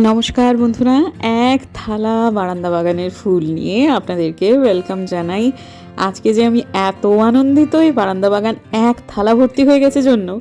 নমস্কার বন্ধুরা, এক থালা বারান্দা বাগানের ফুল নিয়ে আপনাদেরকে ওয়েলকাম জানাই। আজকে যে আমি এত আনন্দিত, এই বারান্দা বাগান এক থালা ভর্তি হয়ে গেছে জন্য।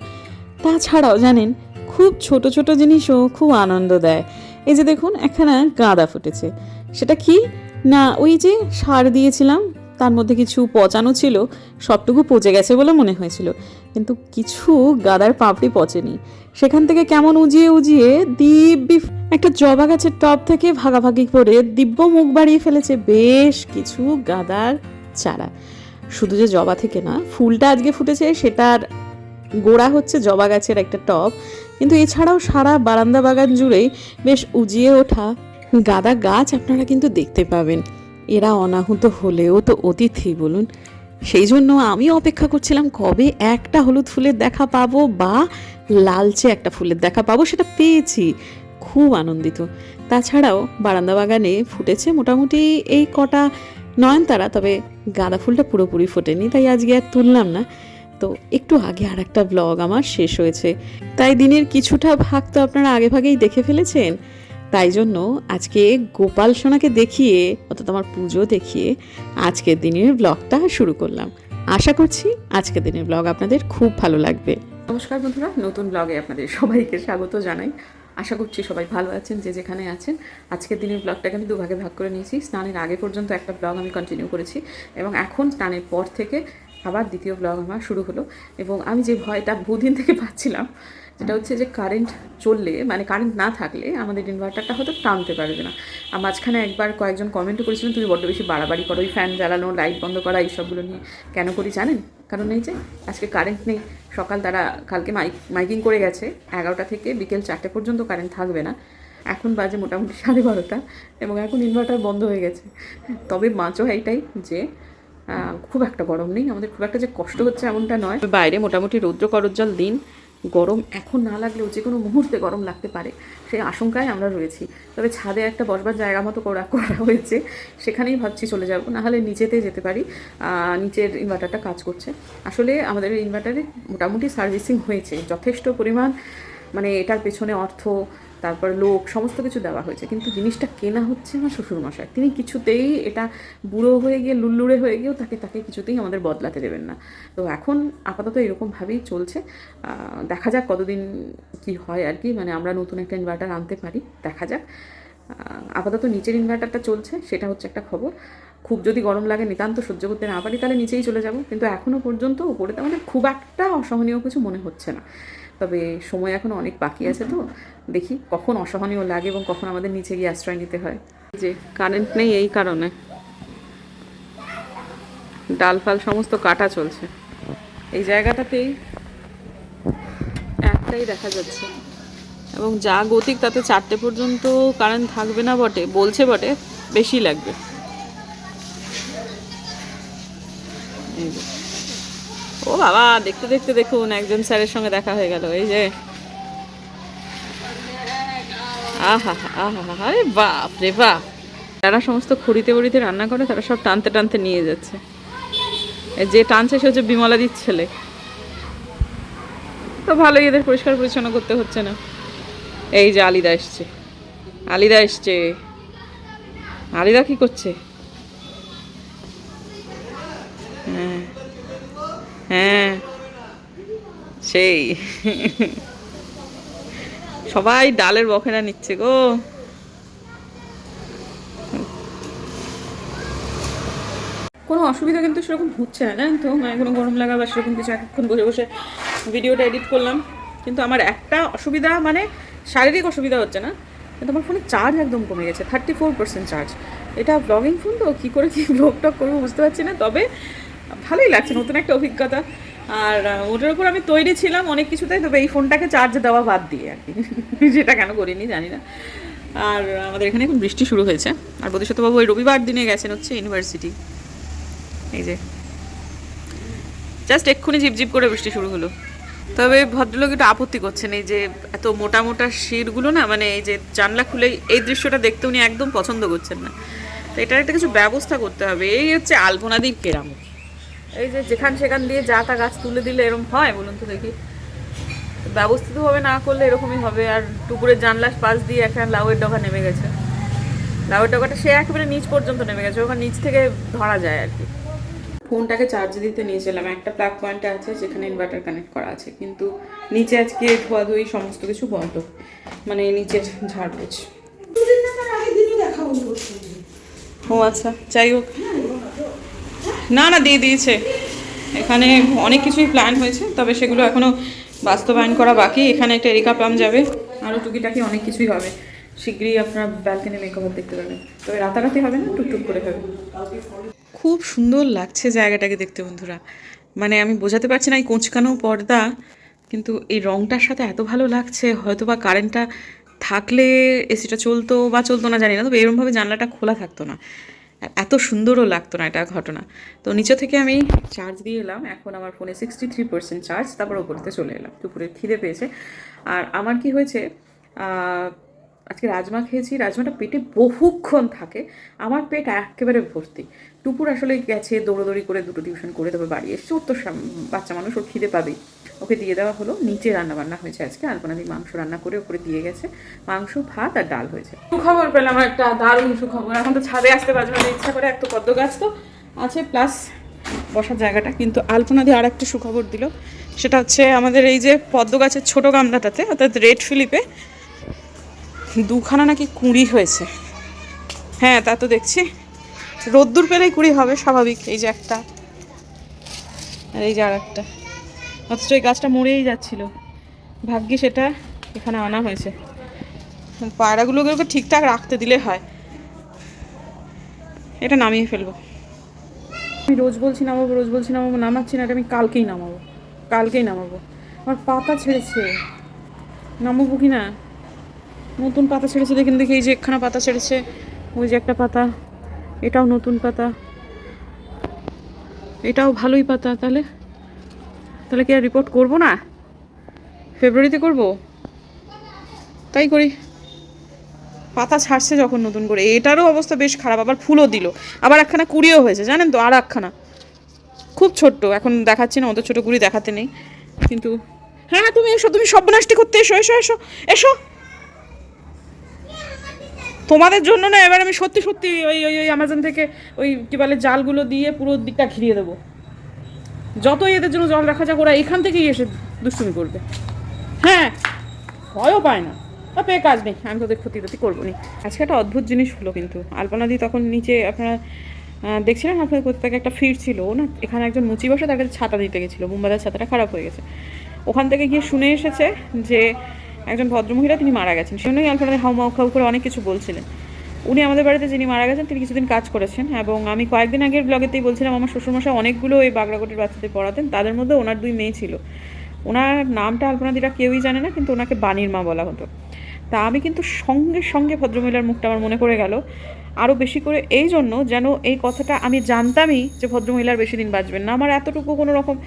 তাছাড়াও জানেন, খুব ছোট ছোট জিনিসও খুব আনন্দ দেয়। এই যে দেখুন, একখানা গাঁদা ফুটেছে। সেটা কি? না, ওই যে সার দিয়েছিলাম তার মধ্যে কিছু পচানো ছিল, সবটুকু পচে গেছে বলে মনে হয়েছিল। কিন্তু কিছু গাদার পাপড়ি পচেনি। সেখান থেকে কেমন উজিয়ে উজিয়ে দিব্যি একটা জবা গাছের টব থেকে ভাগাভাগি করে দিব্য মুখ বাড়িয়ে ফেলেছে বেশ কিছু গাদার চারা। শুধু যে জবা থেকে না, ফুলটা আজকে ফুটেছে সেটার গোড়া হচ্ছে জবা গাছের একটা টব। কিন্তু এছাড়াও সারা বারান্দা বাগান জুড়েই বেশ উজিয়ে ওঠা গাদা গাছ আপনারা কিন্তু দেখতে পাবেন। এরা অনাহুত হলেও তো অতিথি, বলুন। সেই জন্য আমিও অপেক্ষা করছিলাম, কবে একটা হলুদ ফুলের দেখা পাবো বা লালচে একটা ফুলের দেখা পাবো সেটা পেয়েছি। খুব আনন্দিত। তাছাড়াও বারান্দা বাগানে ফুটেছে মোটামুটি এই কটা নয়নতারা, তবে গাঁদা ফুলটা পুরোপুরি ফোটেনি, তাই আজকে আর তুললাম না। তো একটু আগে আর একটা ব্লগ আমার শেষ হয়েছে। তাই দিনের কিছুটা ভাগ তো আপনারা আগে ভাগেই দেখে ফেলেছেন। তাই জন্য আজকে গোপাল সোনাকে দেখিয়ে, অর্থাৎ আমার পুজো দেখিয়ে আজকের দিনের ব্লগটা শুরু করলাম। আশা করছি আজকের দিনের ব্লগ আপনাদের খুব ভালো লাগবে। নমস্কার বন্ধুরা, নতুন ব্লগে আপনাদের সবাইকে স্বাগত জানাই। আশা করছি সবাই ভালো আছেন, যে যেখানে আছেন। আজকের দিনের ব্লগটাকে আমি দুভাগে ভাগ করে নিয়েছি। স্নানের আগে পর্যন্ত একটা ব্লগ আমি কন্টিনিউ করেছি এবং এখন স্নানের পর থেকে আবার দ্বিতীয় ব্লগ আমার শুরু হলো। এবং আমি যে ভয়টা বহুদিন থেকে পাচ্ছিলাম যেটা হচ্ছে যে কারেন্ট চললে মানে কারেন্ট না থাকলে আমাদের ইনভার্টারটা হয়তো টানতে পারবে না। আর মাঝখানে একবার কয়েকজন কমেন্টও করেছিলেন, তুমি বড্ড বেশি বাড়াবাড়ি করো ওই ফ্যান জ্বালানো লাইট বন্ধ করা, এইসবগুলো নিয়ে কেন করি জানেন? কারণ এই যে আজকে কারেন্ট নেই, সকাল তারা কালকে মাইক মাইকিং করে গেছে, এগারোটা থেকে বিকেল চারটে পর্যন্ত কারেন্ট থাকবে না। এখন বাজে মোটামুটি সাড়ে বারোটা, এবং এখন ইনভার্টার বন্ধ হয়ে গেছে। তবে মাঝও এইটাই যে খুব একটা গরম নেই। আমাদের খুব একটা যে কষ্ট হচ্ছে এমনটা নয়। বাইরে মোটামুটি রৌদ্র করজ্জ্বল দিন। গরম এখন না লাগলেও যে কোনো মুহূর্তে গরম লাগতে পারে। সেই আশঙ্কায় আমরা রয়েছি। তবে ছাদে একটা বসবার জায়গা মতো করা করা হয়েছে। সেখানেই ভাবছি চলে যাব। নাহলে নিচেতে যেতে পারি। নিচের ইনভার্টারটা কাজ করছে। আসলে আমাদের ইনভার্টারে মোটামুটি সার্ভিসিং হয়েছে। যথেষ্ট পরিমাণ মানে এটার পেছনে অর্থ তারপর লোক, সমস্ত কিছু দেওয়া হয়েছে। কিন্তু জিনিসটা কেনা হচ্ছে আমার শ্বশুরমশাই। তিনি কিছুতেই এটা বুড়ো হয়ে গিয়ে, লুল্লুড়ে হয়ে গিয়েও তাকে তাকে কিছুতেই আমাদের বদলাতে দেবেন না। তো এখন আপাতত এরকমভাবেই চলছে। দেখা যাক কতদিন কি হয় আর কি। মানে আমরা নতুন একটা ইনভার্টার আনতে পারি, দেখা যাক। আপাতত নিচের ইনভার্টারটা চলছে, সেটা হচ্ছে একটা খবর। খুব যদি গরম লাগে, নিতান্ত সহ্য করতে না পারি, তাহলে নিচেই চলে যাব। কিন্তু এখনও পর্যন্ত উপরেতে আমাদের খুব একটা অসহনীয় কিছু মনে হচ্ছে না। তবে সময় এখনও অনেক বাকি আছে তো। দেখি কখন অসহনীয় লাগে এবং কখন আমাদের নিচে গিয়ে আশ্রয় নিতে হয়। যে কারেন্ট নেই এই কারণে। ডাল ফাল সমস্ত কাটা চলছে। এই জায়গাটাতেই একটাই দেখা যাচ্ছে। এবং যা গতিক তাতে চারটে পর্যন্ত কারেন্ট থাকবে না বটে, বলছে বটে, বেশি লাগবে। ও বাবা, দেখতে দেখতে দেখুন, একজন স্যারের সঙ্গে দেখা হয়ে গেল। এই যে আহা আরে বাপ রে বাপ। যারা সমস্ত খড়িতে বড়িতে রান্না করে, তারা সব টানতে টানতে নিয়ে যাচ্ছে। যে টানছে, সে হচ্ছে বিমলাদির ছেলে। তো ভালোই এদের পরিষ্কার পরিচ্ছন্ন করতে হচ্ছে না। এই যে আলিদা এসছে। আলিদা এসছে। আলিদা কি করছে? হ্যাঁ হ্যাঁ সেই। সবাই ডালের বখেরা নিচ্ছে গো। কোনো অসুবিধা কিন্তু সেরকম হচ্ছে না, জানেন তো? মানে কোনো গরম লাগা বা সেরকম কিছু এতক্ষণ বসে বসে ভিডিওটা এডিট করলাম। কিন্তু আমার একটা অসুবিধা মানে শারীরিক অসুবিধা হচ্ছে না, কিন্তু আমার ফোনে চার্জ একদম কমে গেছে থার্টি ফোর পার্সেন্ট চার্জ এটা ব্লগিং ফোন তো? কী করে কী ব্লগ টক করব বুঝতে পারছি না, তবে ভালোই লাগছে, নতুন একটা অভিজ্ঞতা। আর ওটার উপর আমি তৈরি ছিলাম অনেক কিছুতেই, তবে এই ফোনটাকে চার্জ দেওয়া বাদ দিয়ে আর কি। যেটা কেন করিনি, জানি না। আর, আমাদের এখানে এখন বৃষ্টি শুরু হয়েছে। আর বাবু ওই রবিবার দিনে গেছেন হচ্ছে ইউনিভার্সিটি এই যে জাস্ট এক্ষুনি ঝিপঝিপ করে বৃষ্টি শুরু হলো। তবে ভদ্রলোক একটু আপত্তি করছেন, এই যে এত মোটা মোটা শিরগুলো না মানে এই যে জানলা খুলে এই দৃশ্যটা দেখতে উনি একদম পছন্দ করছেন না। তো এটার একটা কিছু ব্যবস্থা করতে হবে। এই হচ্ছে আলপনাদির কেরামত এই যে যেখান সেখান দিয়ে যা তা গাছ তুলে দিলে এরম হয় বলুন তো দেখি। ব্যবস্থিত ব্যবস্থিতভাবে না করলে এরকমই হবে। আর টুকুরের জানলার পাশ দিয়ে একটা লাউয়ের ডগা নেমে গেছে। লাউয়ের ডগাটা সে একেবারে নিচ পর্যন্ত নেমে গেছে। ওখানে নিচ থেকে ধরা যায় আর কি। ফোনটাকে চার্জ দিতে নিয়ে নিয়েছিলাম একটা প্লাগ পয়েন্ট আছে যেখানে ইনভার্টার কানেক্ট করা আছে। কিন্তু নিচে আজকে ধোয়াধুয়ি সমস্ত কিছু বন্ধ। মানে নিচের ঝাড়পোছ। ও আচ্ছা যাই হোক। না না, দিয়ে দিয়েছে। এখানে অনেক কিছুই প্ল্যান হয়েছে, তবে সেগুলো এখনও বাস্তবায়ন করা বাকি। এখানে একটা এরিকা প্লাম যাবে আরও টুকিটাকি অনেক কিছুই হবে। শীঘ্রই আপনারা ব্যালকনি মেকওভার দেখতে পাবেন। তবে রাতারাতি হবে না, টুকটুক করে হবে। খুব সুন্দর লাগছে জায়গাটাকে দেখতে বন্ধুরা। মানে আমি বোঝাতে পারছি না এই কোঁচকানো পর্দা, কিন্তু এই রংটার সাথে এত ভালো লাগছে। হয়তো বা কারেন্টটা থাকলে এসিটা চলতো বা চলতো না, জানি না। তবে এরকমভাবে জানলাটা খোলা থাকতো না। এত সুন্দরও লাগতো না এটা ঘটনা। তো নিচে থেকে আমি চার্জ দিয়ে এলাম, এখন আমার ফোনে সিক্সটি থ্রি পার্সেন্ট চার্জ তারপর ওপরেতে চলে এলাম। দুপুরে খিদে পেয়েছে। আর আমার কি হয়েছে আজকে রাজমা খেয়েছি, রাজমাটা পেটে বহুক্ষণ থাকে, আমার পেট একেবারে ভর্তি। টুপুর আসলে গেছে, দৌড়োদৌড়ি করে দুটো টিউশন করে তবে বাড়ি এসছে, ওর তো বাচ্চা মানুষ, ওর খিদে পাবেই। ওকে দিয়ে দেওয়া হলো। নিচে রান্না বান্না হয়েছে আজকে। আলপনাদি মাংস রান্না করে ওপরে দিয়ে গেছে। মাংস, ভাত আর ডাল হয়েছে। সুখবর পেলাম একটা দারুণ সুখবর। এখন তো ছাদে আসতে পারবে ইচ্ছা করে এক তো পদ্ম গাছ তো আছে। প্লাস বসার জায়গাটা। কিন্তু আলপনাদি আর একটা সুখবর দিল। সেটা হচ্ছে আমাদের এই যে পদ্ম গাছের ছোটো গামলাটাতে, অর্থাৎ রেড ফিলিপে, দুখানা নাকি কুঁড়ি হয়েছে। হ্যাঁ তা তো দেখছি। রোদ্দুর পেলেই কুড়ি হবে, স্বাভাবিক। এই যে একটা আর এই যে আর একটা অথচ এই গাছটা মরেই যাচ্ছিল। ভাগ্যে সেটা এখানে আনা হয়েছে। পায়রাগুলোকে ঠিকঠাক রাখতে দিলে হয়। এটা নামিয়ে ফেলব। আমি রোজ বলছি নামাবো, রোজ বলছি নামাবো, নামাচ্ছি না, এটা আমি কালকেই নামাবো। কালকেই নামাবো। আমার পাতা ছেড়েছে। নামাবো কি না? নতুন পাতা ছেড়েছে, দেখেন, দেখি, এই যে একখানা পাতা ছেড়েছে। ওই যে একটা পাতা, এটাও নতুন পাতা। এটাও ভালোই পাতা, তাহলে? তাহলে কি আর রিপোর্ট করব না? ফেব্রুয়ারিতে করব? তাই করি। পাতা ছাড়ছে যখন নতুন করে। এটারও অবস্থা বেশ খারাপ, আবার ফুলও দিল। আবার একখানা কুড়িও হয়েছে, জানেন তো? আর একখানা। খুব ছোট্ট। এখন দেখাচ্ছি না, অত ছোটো কুড়ি দেখাতে নেই। কিন্তু হ্যাঁ হ্যাঁ তুমি এসো, তুমি সর্বনাশটি করতে এসো এসো এসো এসো। তোমাদের জন্য না, এবার আমি সত্যি সত্যি ওই ওই ওই অ্যামাজন থেকে ওই কী বলে, জালগুলো দিয়ে পুরো দিকটা ঘিরিয়ে দেবো। যতই এদের জন্য জল রাখা যাক, ওরা এখান থেকেই এসে দুষ্টুমি করবে। হ্যাঁ ভয়ও পায় না। তা পেয়ে কাজ নেই, আমি তোদের ক্ষতি টতি করব নি আজকে একটা অদ্ভুত জিনিস হলো কিন্তু। আলপনাদি তখন নিচে আপনারা দেখছিলেন আপনাদের কোথা থেকে একটা ফির ছিল? ও না, এখানে একজন মুচি বসে তার কাছে ছাতা দিতে গেছিল। মুম্বাদার ছাতাটা খারাপ হয়ে গেছে। ওখান থেকে গিয়ে শুনে এসেছে যে একজন ভদ্রমহিলা তিনি মারা গেছেন। সেজন্যই আলপনাদি হাউ মাউ খাউ করে অনেক কিছু বলছিলেন। উনি আমাদের বাড়িতে যিনি মারা গেছেন, তিনি কিছুদিন কাজ করেছেন এবং আমি কয়েকদিন আগের ব্লগেতেই বলছিলাম, আমার শ্বশুরমশাই অনেকগুলো এই বাগড়াগোটির বাচ্চাদের পড়াতেন, তাদের মধ্যে ওনার দুই মেয়ে ছিল। ওনার নামটা, আলপনা আলপনাদিরা কেউই জানে না, কিন্তু ওনাকে বাণীর মা বলা হতো। তা আমি কিন্তু সঙ্গে সঙ্গে ভদ্রমহিলার মুখটা আমার মনে করে গেল। আরও বেশি করে এই জন্য যেন এই কথাটা আমি জানতামই যে ভদ্রমহিলার বেশি দিন বাঁচবেন না। আমার এতটুকু কোনো রকম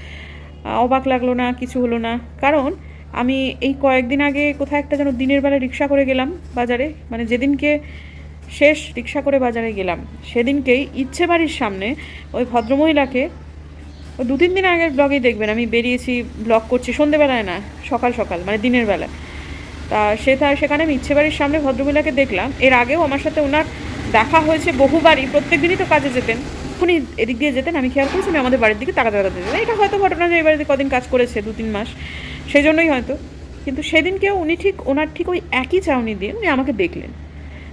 অবাক লাগল না, কিছু হলো না। কারণ আমি এই কয়েকদিন আগে কোথায় একটা যেন দিনের বেলা রিক্সা করে গেলাম বাজারে মানে যেদিনকে শেষ রিক্সা করে বাজারে গেলাম। সেদিনকেই ইচ্ছে বাড়ির সামনে ওই ভদ্রমহিলাকে দু তিন দিন আগের ব্লগেই দেখবেন, আমি বেরিয়েছি ব্লগ করছি, সন্ধেবেলায় না, সকাল সকাল মানে দিনের বেলা তা সে তার সেখানে আমি ইচ্ছে বাড়ির সামনে ভদ্রমহিলাকে দেখলাম। এর আগেও আমার সাথে ওনার দেখা হয়েছে বহুবারই প্রত্যেক দিনই তো কাজে যেতেন। উনি এদিক দিয়ে যেতেন, আমি খেয়াল করেছি উনি আমাদের বাড়ির দিকে তাকাতে তাকাতে যেতেন। এটা হয়তো ঘটনা যে এই বাড়িতে কদিন কাজ করেছে, দু তিন মাস, সেই জন্যই হয়তো। কিন্তু সেদিনকেও উনি ঠিক, ওনার ঠিক ওই একই চাউনি দিয়ে উনি আমাকে দেখলেন।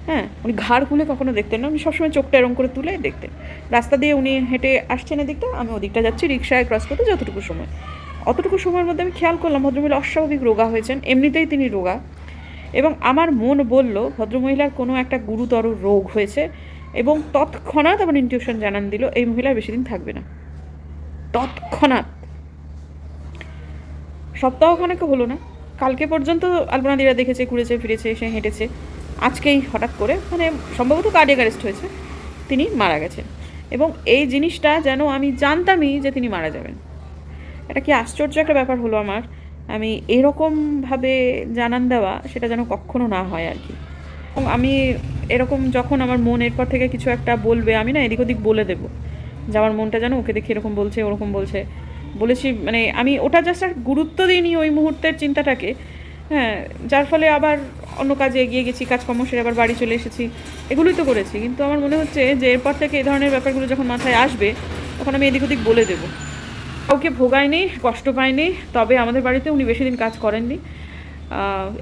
হ্যাঁ উনি ঘাড় খুলে কখনো দেখতেন না। উনি সবসময় চোখটা এরম করে তুলে দেখতেন। রাস্তা দিয়ে উনি হেঁটে আসছেন এদিকটা, আমি ওদিকটা যাচ্ছি, রিক্সায় ক্রস করতে যতটুকু সময়। অতটুকু সময়ের মধ্যে আমি খেয়াল করলাম, ভদ্রমহিলা অস্বাভাবিক রোগা হয়েছেন, এমনিতেই তিনি রোগা। এবং আমার মন বলল, ভদ্রমহিলার কোনো একটা গুরুতর রোগ হয়েছে এবং তৎক্ষণাৎ আমার ইনটিউশন জানান দিল, এই মহিলা বেশি দিন থাকবে না। তৎক্ষণাৎ। সপ্তাহখানেক হলো না। কালকে পর্যন্ত আলপনাদিরা দেখেছে, ঘুরেছে, ফিরেছে, এসে হেঁটেছে। আজকেই হঠাৎ করে মানে সম্ভবত কার্ডিয়াক অ্যারেস্ট হয়েছে, তিনি মারা গেছেন। এবং এই জিনিসটা যেন আমি জানতামই যে তিনি মারা যাবেন। এটা কি আশ্চর্য একটা ব্যাপার হলো আমার। আমি এরকমভাবে জানান দেওয়া, সেটা যেন কখনো না হয় আর কি। আমি এরকম যখন আমার মন এরপর থেকে কিছু একটা বলবে, আমি না এদিক ওদিক বলে দেবো। যে আমার মনটা যেন ওকে দেখে এরকম বলছে, ওরকম বলছে। বলেছি মানে আমি ওটা জাস্ট গুরুত্ব দিইনি ওই মুহূর্তের চিন্তাটাকে। হ্যাঁ যার ফলে আবার অন্য কাজে এগিয়ে গেছি, কাজকর্ম সেরে আবার বাড়ি চলে এসেছি। এগুলোই তো করেছি, কিন্তু আমার মনে হচ্ছে যে এরপর থেকে এই ধরনের ব্যাপারগুলো যখন মাথায় আসবে, তখন আমি এদিক ওদিক বলে দেবো। কাউকে ভোগায়নি কষ্ট পায়নি তবে আমাদের বাড়িতে উনি বেশি দিন কাজ করেননি।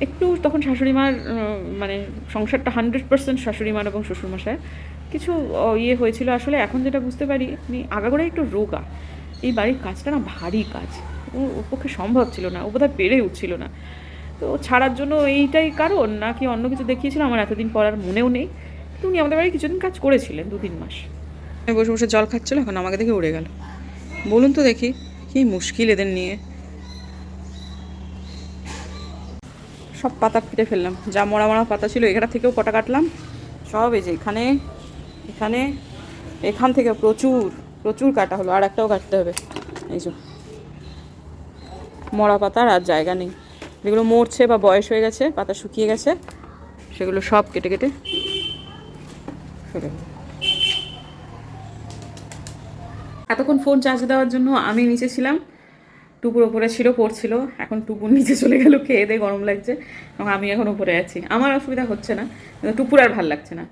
একটু তখন শাশুড়ি মার মানে সংসারটা হান্ড্রেড পার্সেন্ট শাশুড়ি মার এবং শ্বশুরমশায় কিছু ইয়ে হয়েছিল আসলে, এখন যেটা বুঝতে পারি, উনি আগাগোড়া একটু রোগা। এই বাড়ির কাজটা না ভারী কাজ। ওর পক্ষে সম্ভব ছিল না, ও বোধহয় পেরে উঠছিল না। তো ছাড়ার জন্য এইটাই কারণ। নাকি অন্য কিছু দেখিয়েছিল, আমার এতদিন পর আর মনেও নেই। কিন্তু উনি আমাদের বাড়ি কিছুদিন কাজ করেছিলেন দু তিন মাস বসে বসে জল খাচ্ছিল, এখন আমাকে দেখে উড়ে গেল। বলুন তো দেখি, কি মুশকিল এদের নিয়ে। সব পাতা কেটে ফেললাম। যা মরা মরা পাতা ছিল, এখানে থেকেও কটা কাটলাম? সব এই যে এখানে এখানে, এখান থেকে প্রচুর প্রচুর কাটা হলো, আর একটাও কাটতে হবে। এই যে মরা পাতার আর জায়গা নেই। যেগুলো মরছে বা বয়স হয়ে গেছে, পাতা শুকিয়ে গেছে, সেগুলো সব কেটে কেটে এতক্ষণ ফোন চার্জ দেওয়ার জন্য আমি নিচে ছিলাম টুপুর ওপরে ছিল, পড়ছিল, এখন টুপুর নিচে চলে গেল, খেয়ে দিয়ে গরম লাগছে, এবং আমি এখন উপরে আছি। আমার অসুবিধা হচ্ছে না, কিন্তু টুকুর আর ভালো লাগছে না।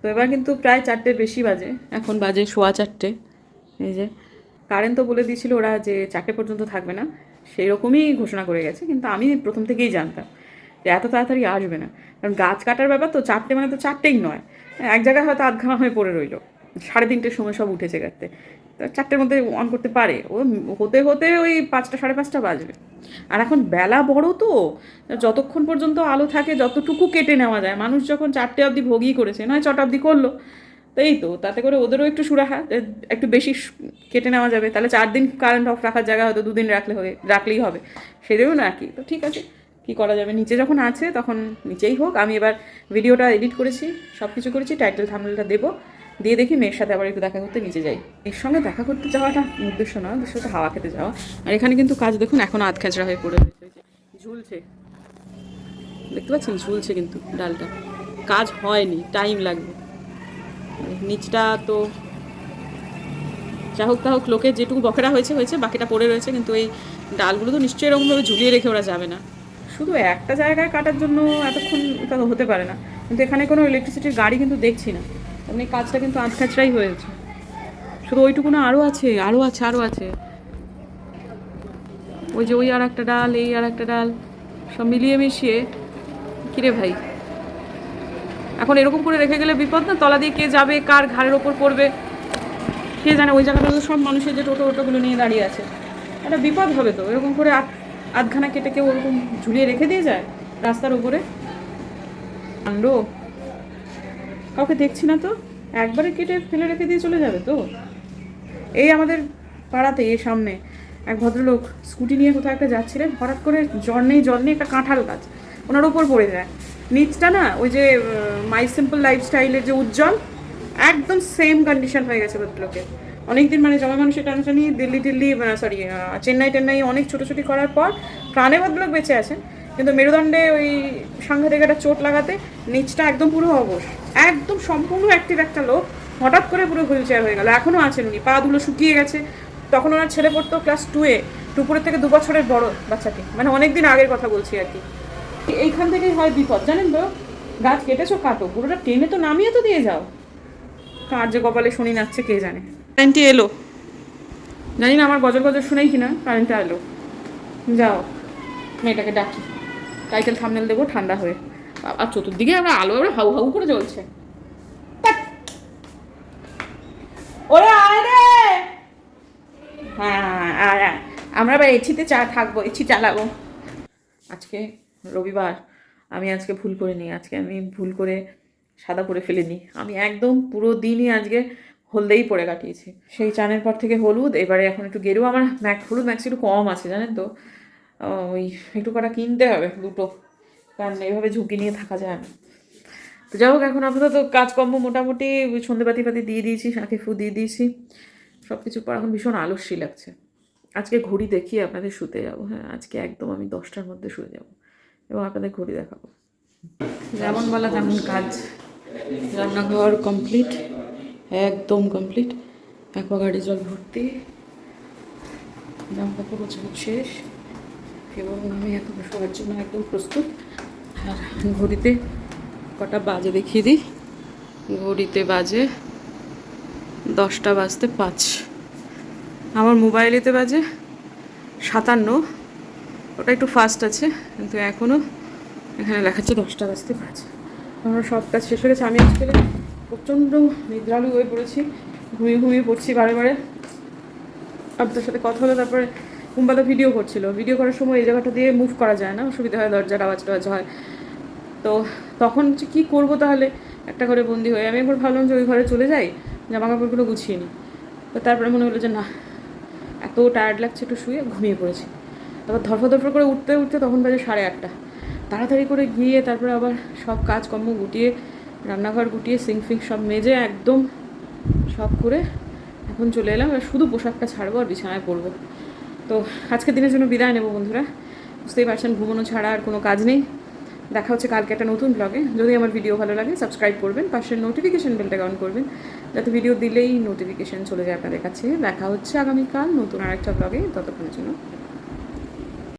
তো এবার কিন্তু প্রায় চারটের বেশি বাজে, এখন বাজে সোয়া চারটে, এই যে। কারেন্ট তো বলে দিয়েছিল ওরা যে চারটে পর্যন্ত থাকবে না সেই রকমই ঘোষণা করে গেছে, কিন্তু আমি প্রথম থেকেই জানতাম যে এত তাড়াতাড়ি আসবে না। কারণ গাছ কাটার ব্যাপার তো চারটে মানে তো চারটেই নয়। এক জায়গায় হয়তো আধ ঘামা হয়ে পড়ে রইল। সাড়ে তিনটের সময় সব উঠেছে কাটতে। তো চারটের মধ্যে অন করতে পারে। ও হতে হতে ওই পাঁচটা, সাড়ে পাঁচটা বাজবে। আর এখন বেলা বড় তো। যতক্ষণ পর্যন্ত আলো থাকে, যতটুকু কেটে নেওয়া যায়। মানুষ যখন চারটে অবধি ভোগই করেছে, নয় ছটা অবধি করল। এই তো, তাতে করে ওদেরও একটু সুরাহা একটু বেশি কেটে নেওয়া যাবে। তাহলে চার দিন কারেন্ট অফ রাখার জায়গা হয়তো দুদিন রাখলে হবে রাখলেই হবে। সেটাও না কি, তো ঠিক আছে। কি করা যাবে? নিচে যখন আছে, তখন নিচেই হোক। আমি এবার ভিডিওটা এডিট করেছি সব কিছু করেছি টাইটেল থামনেলটা দেবো। দিয়ে দেখি মেয়ের সাথে আবার একটু দেখা করতে নিচে যাই। এর সঙ্গে দেখা করতে যাওয়াটা উদ্দেশ্য নয় উদ্দেশ্য হচ্ছে হাওয়া খেতে যাওয়া। আর এখানে কিন্তু কাজ দেখুন, এখন আধ খেঁচড়া হয়ে পড়ে রয়েছে। ঝুলছে। দেখতে পাচ্ছেন? ঝুলছে কিন্তু ডালটা। কাজ হয়নি টাইম লাগবে। নিচটা তো যা হোক, তা হোক, লোকের যেটুকু বকেরা হয়েছে হয়েছে, বাকিটা পড়ে রয়েছে, কিন্তু এই ডালগুলো তো নিশ্চয়ই এরকমভাবে ঝুলিয়ে রেখে ওরা যাবে না। শুধু একটা জায়গায় কাটার জন্য এতক্ষণ তা হতে পারে না। কিন্তু এখানে কোনো ইলেকট্রিসিটির গাড়ি কিন্তু দেখছি না। এমনি কাজটা কিন্তু আধ খাচড়াই হয়েছে। শুধু ওইটুকু না আরও আছে আরও আছে আরও আছে। ওই যে ওই আর একটা ডাল, এই আর একটা ডাল, সব মিলিয়ে মিশিয়ে। কিরে ভাই? এখন এরকম করে রেখে গেলে বিপদ না? তলা দিয়ে কে যাবে? কার ঘাড়ের ওপর পড়বে? কে জানে ওই জায়গাটা সব মানুষের যে টোটো টোটোগুলো নিয়ে দাঁড়িয়ে আছে। একটা বিপদ হবে তো। এরকম করে আধ আধখানা কেটে কেউ ওরকম ঝুলিয়ে রেখে দিয়ে যায় রাস্তার উপরে কাণ্ড কাউকে দেখছি না তো? একবারে কেটে ফেলে রেখে দিয়ে চলে যাবে তো? এই আমাদের পাড়াতে, এই সামনে এক ভদ্রলোক স্কুটি নিয়ে কোথাও একটা যাচ্ছিলেন। হঠাৎ করে জ্বর নেই জ্বর নেই, একটা কাঁঠাল গাছ। ওনার ওপর পড়ে যায়। নিচটা না, ওই যে মাই সিম্পল লাইফস্টাইলের যে উজ্জ্বল, একদম সেম কন্ডিশন হয়ে গেছে ভদ্রলোকের। অনেকদিন মানে জমা মানুষের টানাটানি দিল্লি দিল্লি সরি চেন্নাই টেন্নাই অনেক ছোটোছুটি করার পর প্রাণে ভদ্রলোক বেঁচে আছেন। কিন্তু মেরুদণ্ডে ওই সাংঘাতিক একটা চোট লাগাতে নিচটা একদম পুরো অবশ। একদম সম্পূর্ণ অ্যাক্টিভ একটা লোক, হঠাৎ করে পুরো হুইল চেয়ার হয়ে গেল। এখনও আছেন উনি পা ধুলো শুকিয়ে গেছে। তখন ওনার ছেলে পড়তো ক্লাস টুয়ে টুপুরের থেকে দু বছরের বড় বাচ্চাটি। মানে অনেক দিন আগের কথা বলছি আর কি। এইখান থেকেই হয় বিপদ। জানেন তো? গাছ কেটেছো, কাটো। পুরোটা টেনে তো নামিয়ে তো দিয়ে যাও। কার যে কপালে শনি নাচছে কে জানে? কারেন্টটি এলো। জানি না, আমার গজর গজর শুনেই কিনা কারেন্টটা এলো। যাও, মেয়েটাকে ডাকি। টাইটেল থামনেল দেবো ঠান্ডা হয়ে। আর চতুর্দিকে আমরা আলো আমরা হাউ হাউ করে জ্বলছে। ওরে আয় রে! হ্যাঁ। আমরা এবার এছিতে চা থাকব এছি চালাবো। আজকে রবিবার, আমি আজকে ভুল করে নিই আজকে আমি ভুল করে সাদা পরে নিই আমি একদম পুরো দিনই আজকে হলদেই পরে কাটিয়েছি। সেই চানের পর থেকে হলুদ, এবারে এখন একটু গেরু আমার ম্যাক হলুদ ম্যাক্স একটু কম আছে, জানেন তো? ওই একটু কটা কিনতে হবে দুটো, কারণ এইভাবে ঝুঁকি নিয়ে থাকা যায় না। তো যাই হোক, এখন আপাতত কাজকর্ম মোটামুটি সন্ধেবাতি পাতি দিয়ে দিয়েছি, শাঁখে ফু দিয়ে দিয়েছি। সব কিছুর পর এখন ভীষণ আলস্যি লাগছে। আজকে ঘড়ি দেখিয়ে আপনাদের শুতে যাব? হ্যাঁ আজকে একদম আমি দশটার মধ্যে শুয়ে যাব। এবং আপনাদের ঘড়ি দেখাবো। যেমন বলা তেমন কাজ। রান্নাঘর কমপ্লিট একদম কমপ্লিট অ্যাকোয়াগার্ডে জল ভর্তি। জামা কাপড় গোছানো শেষ। এবং আমি এখন শোয়ার জন্য একদম প্রস্তুত। আর ঘড়িতে কটা বাজে দেখিয়ে দিই। ঘড়িতে বাজে দশটা বাজতে পাঁচ। আমার মোবাইলেতে বাজে সাতান্ন। ওটা একটু ফাস্ট আছে, কিন্তু এখনও এখানে লেখাচ্ছে দশটা বাজতে পাঁচ আমার সব কাজ শেষ হয়ে গেছে। আমি আজকে প্রচণ্ড নিদ্রালু হয়ে পড়েছি, ঘুমিয়ে ঘুমিয়ে পড়ছি বারে বারে। আপনার সাথে কথা হলো, তারপরে কুম্বালা ভিডিও করছিল। ভিডিও করার সময় এই জায়গাটা দিয়ে মুভ করা যায় না, অসুবিধা হয়, দরজার আওয়াজ টাওয়াজ হয়। তো তখন যে কী করব তাহলে? একটা ঘরে বন্দি হয়ে আমি একবার ভাবলাম যে ওই ঘরে চলে যাই জামা কাপড়গুলো গুছিয়ে নিই তো তারপরে মনে হলো যে না, এত টায়ার্ড লাগছে একটু শুয়ে, ঘুমিয়ে পড়েছি। তারপর ধরফর করে উঠতে উঠতে তখন বাজে সাড়ে আটটা। তাড়াতাড়ি করে গিয়ে তারপরে আবার সব কাজকর্ম গুটিয়ে, রান্নাঘর গুটিয়ে, সিং ফিং সব মেজে একদম সব করে এখন চলে এলাম। এবার শুধু পোশাকটা ছাড়বো আর বিছানায় পড়ব। তো আজকের দিনের জন্য বিদায় নেব বন্ধুরা। বুঝতেই পারছেন, ঘুমানো ছাড়া আর কোনো কাজ নেই। দেখা হচ্ছে কালকে একটা নতুন ব্লগে যদি আমার ভিডিও ভালো লাগে সাবস্ক্রাইব করবেন পাশের নোটিফিকেশন বেলটাকে অন করবেন। যাতে ভিডিও দিলেই নোটিফিকেশান চলে যায় আপনাদের কাছে। দেখা হচ্ছে আগামীকাল নতুন আরেকটা ব্লগে ততক্ষণের জন্য।